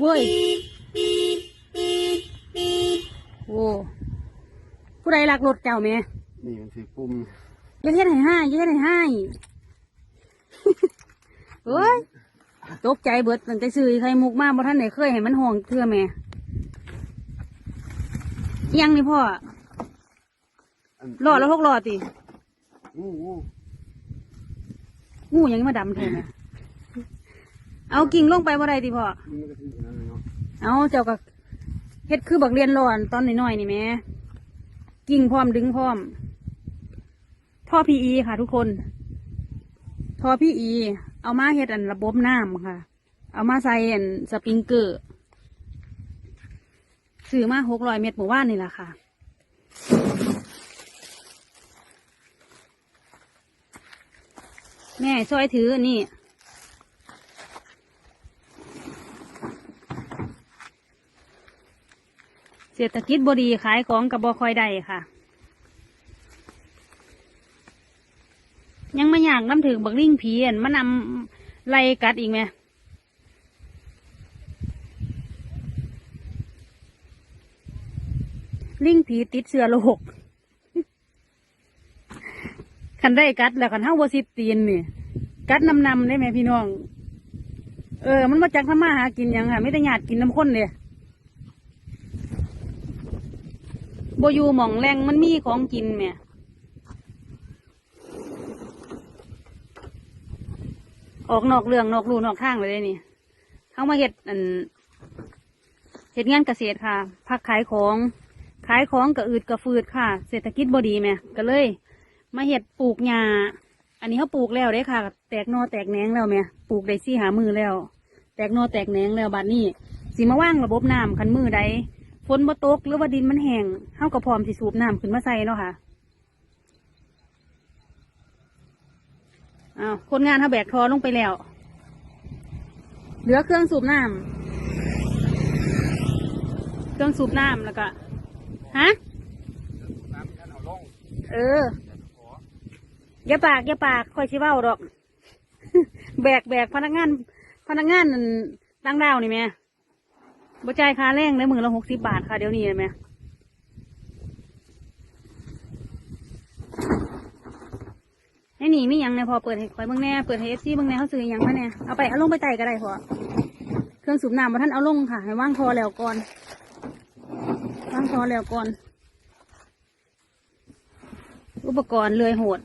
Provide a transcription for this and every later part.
เว้ยโอ้ผู้ใดลักรถเจ้าแม่นี่มันถือปุ่มอย่าเฮ็ดให้ห้าอย่าเฮ็ดให้ห้าเฮ้ยตกใจเบิดตั้งแต่ซื้อไข่มุกมาบ่ทันได้เคยให้มันห้องเทื่อแม่อิหยังนี่พ่ออันรอดแล้วหกรอดติอู้อู้งูหยังมาดำแทนน่ะ เอากิ่งลงไปบ่ได้ติพ่อนี่มันก็ถือนั่นเลยเนาะเอาเจ้าก็เฮ็ดคือบักเรียนร้อนตอนน้อยๆนี่แหม่กิ่งพร้อมดึงพร้อม ท่อพีอีค่ะทุกคน ท่อพีอีเอามาเฮ็ดอันระบบน้ำค่ะ เอามาใส่อันสปริงเกอร์ซื้อมาหกร้อยเม็ดหมู่บ้านนี่แหละค่ะ แม่ช่วยถืออันนี่ เศรษฐกิจบดีขายของกับบอคอยได้ค่ะ ยังไม่อยากน้ำถึงบักลิงผีอันมานำไล่กัดอีกไหมลิงผีติดเสื้อโลกคันได้กัดแล้วคันเท้าบสิบตีนนี่กัดนำนำได้ไหมพี่น้อง เออ มันมาจากทำมาหากินยังค่ะไม่ได้หยาดกินน้ำข้นเลย บอยู่หม่องแรงมันมีของกินแม่ออกนอกเรื่องนอกรูนอกทางเลยเด้นี่เข้ามาเห็ดอันเห็ดงานเกษตรค่ะพักขายของ ขายของกระอืดกระฟืดค่ะ เศรษฐกิจบดีแหม่ก็เลย มาเห็ดปลูกหญ้าอันนี้เขาปลูกแล้วเด้ค่ะ แตกนอแตกแหนงแล้วแหม่ปลูกได้ซี่หามือแล้ว แตกนอแตกแหนงแล้วบัดนี้สีมาว่างระบบน้ำคันมือใด ฝนบ่ตกหรือว่าดินมันแห้งเฮาก็พร้อมสิสูบน้ำขึ้นมาใส่เนาะค่ะอ้าวคนงานเขาแบกทอลงไปแล้ว เหลือเครื่องสูบน้ำ เครื่องสูบน้ำแล้วก็ ฮะ เออ อย่าปากอย่าปากคอยชิเว้าดอก แบกแบกพนักงาน พนักงานนั่นตั้งดาวนี่แม่ บ่จ่ายค่าแรงในมือละหกสิบบาทค่ะเดี๋ยวนี้เห็นไหมไอ้นี่มีหยังเนี่ยพอเปิดให้คอยเบิ่งแน่เปิดให้เอฟซีเบิ่งแน่เขาซื้อยังมาแน่เอาไปเอาลงไปไต่ก็ได้พอเครื่องสูบน้ำมาท่านเอาลงค่ะ ให้ว่างทอแล้วก่อนว่างทอแล้วก่อน อุปกรณ์เลื่อยโหด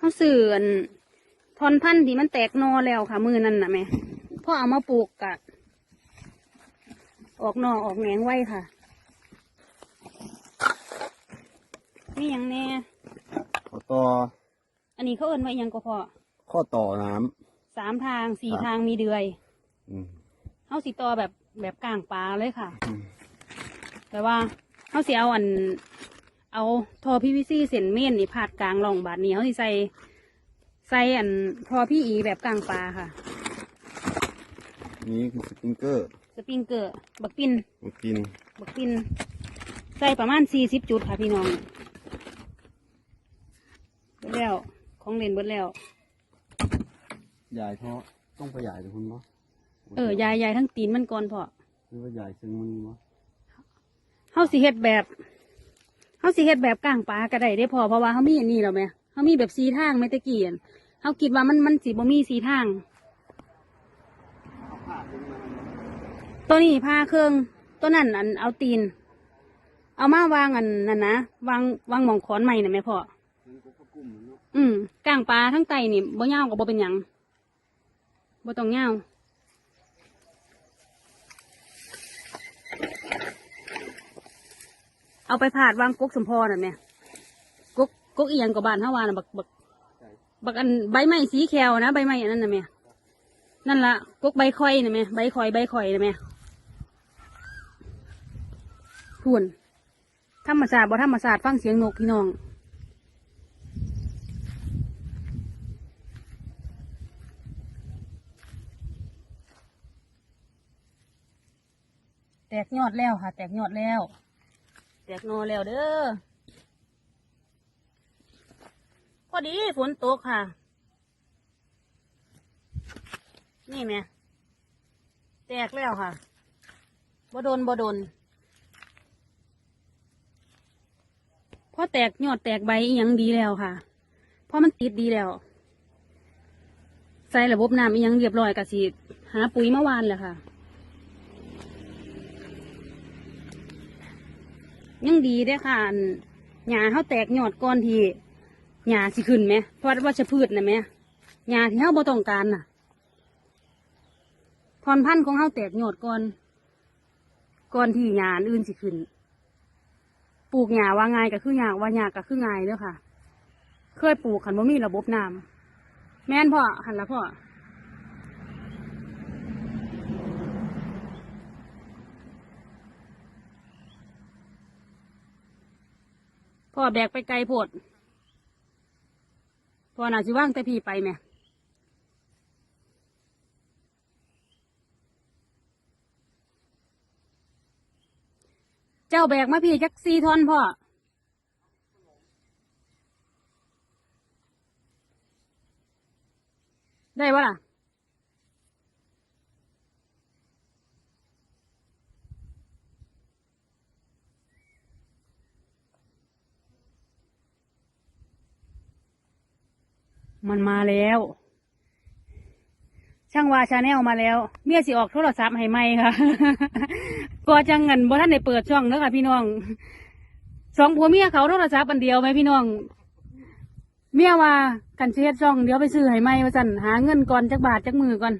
เขาสื่ออันทอนพันธุ์ที่มันแตกหนอแล้วค่ะ มือนั่นน่ะแม่พ่อเอามาปลูกกะออกหนอออกแหนงไว้ค่ะนี่ยังแน่ข้อต่อ อันนี้เขาเอิ้นว่าอิหยังก็พอข้อต่อน้สามทางสี่ครับ ทางมีเดือยำอืม เขาสิต่อแบบแบบกลางปลาเลยค่ะอืม แต่ว่าเขาสิเอาอัน เอาทอพีวีซีเส้นเม่นนี่พาดกลางร่องบาดนี้เขาสิใส่ ใส่อันทอพี่อีแบบกลางปลาค่ะ นี่คือสปริงเกอร์สปริงเกอร์ บักปินมากินบักปิน ใส่ประมาณสี่สิบจุดค่ะพี่น้องเบิดแล้วของเล่นเบิดแล้ว ใหญ่เพราะต้องขยายเลยคุณมั้เออยายยายทั้งตีนมันก่อนพอหรือว่าใหญ่ซึ่งมือมั้ เฮาสิเฮ็ดแบบ เฮาสิเฮ็ดแบบกลางปลาก็ได้ได้พอเพราะว่าเฮามีอันนี้แล้วแหม่เฮามีแบบสีทางไม่ตะเกียนเฮาคิดว่ามันมันสิบ่มีสีทาง ตัวนี้ผ้าเครื่องตัวนั้นอันเอาตีน เอามาวางอันนั่นนะวางวางหมองขอนใหม่น่ะแม่พ่ออืมกลางปลาทั้งไตนี่บ่ยาวก็บ่เป็นหยังบ่ต้องยาว เอาไปผาดวางกกสมพรน่ะแม่กกกกเอียงกับบานเฮาวานะบักบักบักอันใบไม้สีแขวนะใบไม้อันนั้นน่ะแม่นั่นละกกใบคอยน่ะแม่ใบคอยใบคอยน่ะแม่พูนธรรมศาสตร์บ่ธรรมศาสตร์ฟังเสียงนกพี่น้องแตกยอดแล้วค่ะ แตกยอดแล้ว กนอแล้วเด้อ พอดีฝนตกค่ะ นี่แม่แตกแล้วค่ะบ่โดนบ่โดนพอแตกยอดแตกใบยังดีแล้วค่ะ เพราะมันติดดีแล้ว ใส่ระบบน้ำยังเรียบร้อยกะสิหาปุ๋ยเมื่อวานแหละค่ะ ยังดีได้ค่ะอันหญ้าเขาแตกยอดก่อนที่หญ้าสิขึ้นไหมเพราะว่าจะพืชนะไหมหญ้าที่เขาบ่ต้องการน่ะพรพันธุ์ของเขาแตกยอดก่อนก่อนที่หญ้าอันอื่นสิขึ้น ปลูกหญ้าว่าง่ายก็คือหญ้าว่าหญ้าก็คือง่ายเด้อค่ะ เคยปลูกขันบ่มีระบบน้ำแม่นพ่อหันละพ่อ พ่อแบกไปไกลโพดพ่อน่าสิว่างแต่พี่ไปไหมเจ้าแบกมาพี่จักซีทอนพ่อได้ปะล่ะ มันมาแล้ว ช่างวาชาแนลมาแล้ว เมียสิออกโทรศัพท์ให้ไหมค่ะก็จังเงินบ่ท่านได้เปิดช่องเด้อค่ะ พี่น้องสองผัวเมียเขาโทรศัพท์อันเดียวไหมพี่น้อง เมียว่ากันเช็ดช่องเดี๋ยวไปซื้อให้ไหมว่าสันหาเงินก่อนจักบาทจักมือก่อน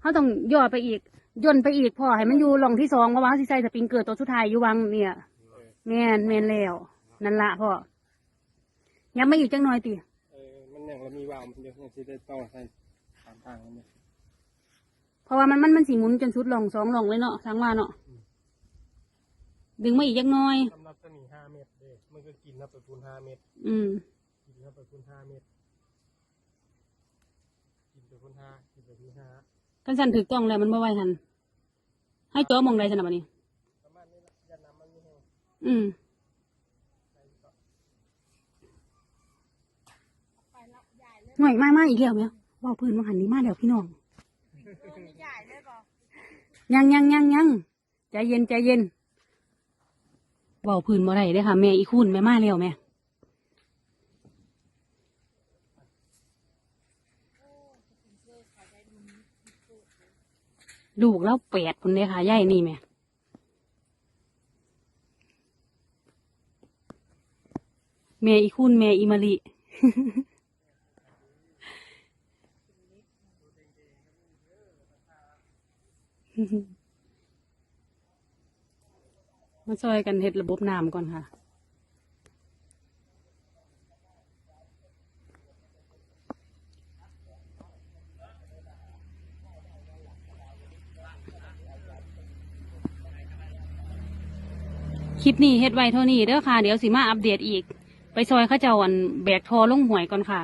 เขาต้องย่อไปอีกย่นไปอีกพอให้มันอยู่หลองที่สองเพราะว่าเขาสิใส่สปริงเกิดตัวสุดท้ายอยู่วังเนี่ยแม่นแม่นแล้ว นั่นละพ่อ ยังไม่อีกจังน้อยติเออมันอย่างเรามีวาวมันเดียวยังสิได้ต่อใส่สามทางมันเนี่ยเพราะว่ามันมันมันสีหมุนจนสุดหลองสองหลองเลยเนาะทั้งว่าเนาะดึงมาอีกจักหน้อย สำหรับตัวนี้ห้าเมตรเด้มันก็กินนับไปคูณห้าเมตร อืม กินนับไปคูณห้าเมตร กินไปคูณห้ากินไปคูณห้ากันสั่นถือกล้องแล้วมันบ่ไหวหันให้จ้อมองใดสนับนี้ประมาณนี้ละยันน้ำมันไม่แห้งอืม หน่อยมามาอีกแล้วเนี่ยว่าพื้นมาหันนี้มาแล้วพี่น้องยังยังยังยังใจเย็นใจเย็นว่าพื้นมาได้เด้ค่ะแม่อีคุณแม่มาแล้วแม่ลูกแล้วแปดคนเลยค่ะย่ายนี่แม่แม่อีคุณแม่อีมาลิ มาช่วยกันเฮ็ดระบบน้ำก่อนค่ะ คลิปนี้เฮ็ดไว้เท่านี้เด้อค่ะ เดี๋ยวสิมาอัปเดตอีก ไปซอยเข้าเจ้าอันแบกทอลงหวยก่อนค่ะ